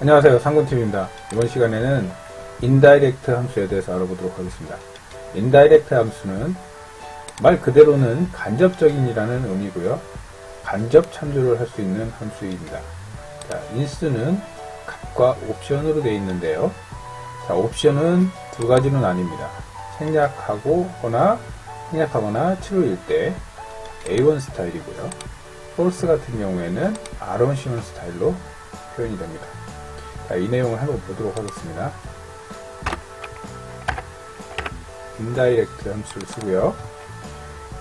안녕하세요. 상군TV입니다. 이번 시간에는 인다이렉트 함수에 대해서 알아보도록 하겠습니다. 인다이렉트 함수는 말 그대로는 간접적인이라는 의미고요. 간접 참조를 할 수 있는 함수입니다. 자, 인스는 값과 옵션으로 되어 있는데요. 자, 옵션은 두 가지는 아닙니다. 생략하고 거나 생략하거나 true일 때 A1 스타일이고요. false 같은 경우에는 아론시온 스타일로 표현이 됩니다 자, 이 내용을 한번 보도록 하겠습니다. 인다이렉트 함수를 쓰고요.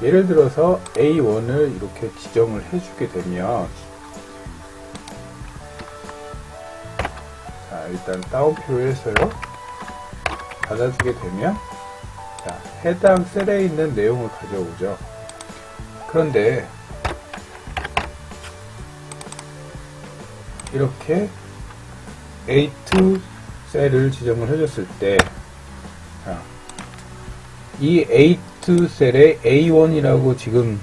예를 들어서 A1을 이렇게 지정을 해주게 되면 자, 일단 다운표로 해서요. 받아주게 되면 자, 해당 셀에 있는 내용을 가져오죠. 그런데 이렇게 A2 셀을 지정을 해줬을 때, 자, 이 A2 셀에 A1이라고 지금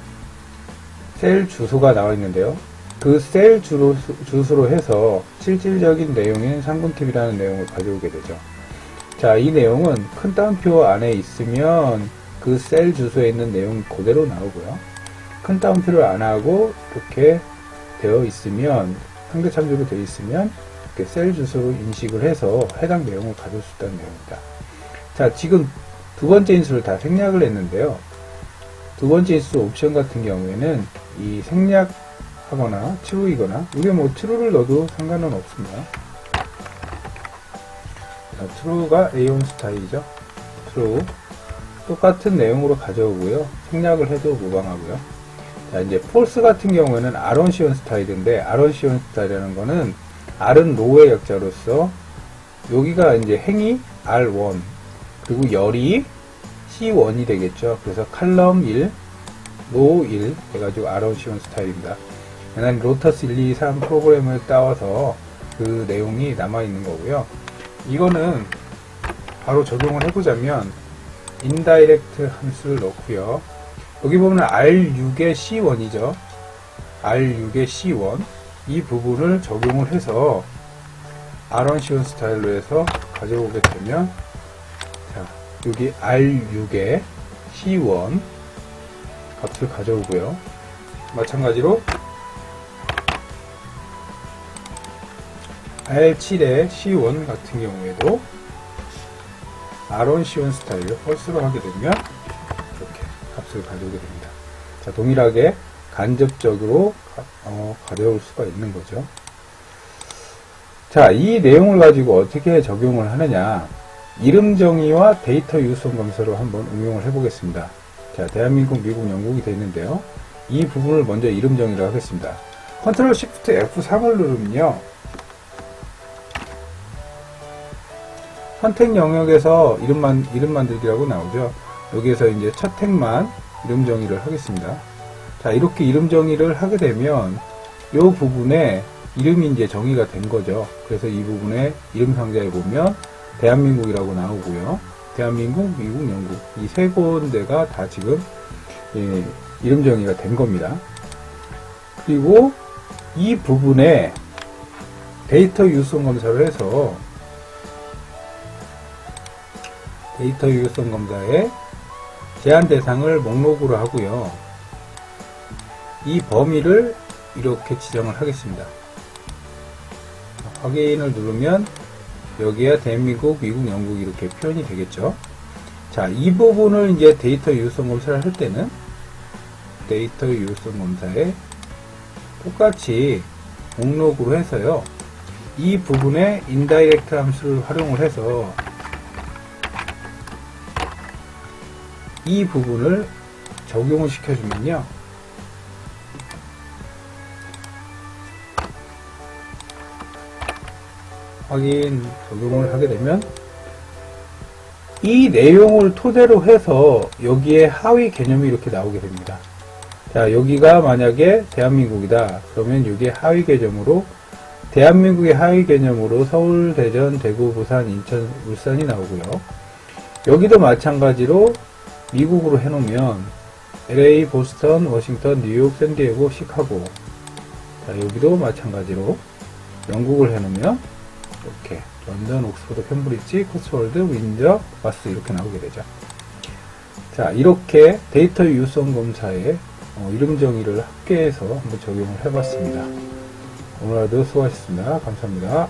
셀 주소가 나와 있는데요. 그 셀 주소로 해서 실질적인 내용인 상분팁이라는 내용을 가져오게 되죠. 자, 이 내용은 큰 따옴표 안에 있으면 그 셀 주소에 있는 내용 그대로 나오고요. 큰 따옴표를 안 하고 이렇게 되어 있으면 상대 참조로 되어 있으면 셀 주소로 인식을 해서 해당 내용을 가져올 수 있다는 내용입니다. 자, 지금 두 번째 인수를 다 생략을 했는데요. 두 번째 인수 옵션 같은 경우에는 이 생략하거나 true이거나 이게 뭐 true를 넣어도 상관은 없습니다. 자, true가 A1 스타일이죠. true 똑같은 내용으로 가져오고요. 생략을 해도 무방하고요. 자, 이제 false 같은 경우에는 아론시온 스타일인데 아론시온 스타일이라는 거는 R은 로의 약자로서 여기가 이제 행이 R1 그리고 열이 C1이 되겠죠. 그래서 칼럼 1, 로 1 해가지고 아론시온 스타일입니다. 얘는 로터스 1, 2, 3 프로그램을 따와서 그 내용이 남아있는 거고요. 이거는 바로 적용을 해보자면 인다이렉트 함수를 넣고요. 여기 보면 R6의 C1이죠. R6의 C1 이 부분을 적용을 해서 아론시온 스타일로 해서 가져오게 되면 자 여기 R6의 C1 값을 가져오고요. 마찬가지로 R7의 C1 같은 경우에도 아론 시온 스타일로 펄스로 하게 되면 이렇게 값을 가져오게 됩니다. 자, 동일하게 간접적으로 가, 어, 가져올 수가 있는 거죠. 자, 이 내용을 가지고 어떻게 적용을 하느냐. 이름 정의와 데이터 유선 검사로 한번 응용을 해보겠습니다. 자, 대한민국, 미국, 영국이 되어 있는데요. 이 부분을 먼저 이름 정의를 하겠습니다. 컨트롤 시프트 F3을 누르면요. 선택 영역에서 이름만, 이름 만들기라고 나오죠. 여기에서 이제 첫 택만 이름 정의를 하겠습니다. 자, 이렇게 이름 정의를 하게 되면 이 부분에 이름이 이제 정의가 된 거죠. 그래서 이 부분에 이름 상자에 보면 대한민국이라고 나오고요. 대한민국, 미국, 영국 이 세 군데가 다 지금 예, 이름 정의가 된 겁니다. 그리고 이 부분에 데이터 유선 검사를 해서 데이터 유선 검사에 제한 대상을 목록으로 하고요. 이 범위를 이렇게 지정을 하겠습니다. 확인을 누르면 여기에 대한민국, 미국, 영국 이렇게 표현이 되겠죠. 자, 이 부분을 이제 데이터 유선 검사를 할 때는 데이터 유선 검사에 똑같이 목록으로 해서요. 이 부분에 인다이렉트 함수를 활용을 해서 이 부분을 적용을 시켜주면요. 확인 적용을 하게 되면 이 내용을 토대로 해서 여기에 하위 개념이 이렇게 나오게 됩니다. 자, 여기가 만약에 대한민국이다. 그러면 여기에 하위 개념으로 대한민국의 하위 개념으로 서울, 대전, 대구, 부산, 인천, 울산이 나오고요. 여기도 마찬가지로 미국으로 해놓으면 LA, 보스턴, 워싱턴, 뉴욕, 샌디에고, 시카고. 자, 여기도 마찬가지로 영국을 해놓으면 이렇게 런던, 옥스퍼드, 캠브리지, 코츠월드, 윈저, 바스 이렇게 나오게 되죠. 자, 이렇게 데이터 유효성 검사에 어, 이름 정의를 합계해서 한번 적용을 해봤습니다. 오늘 하루 수고하셨습니다. 감사합니다.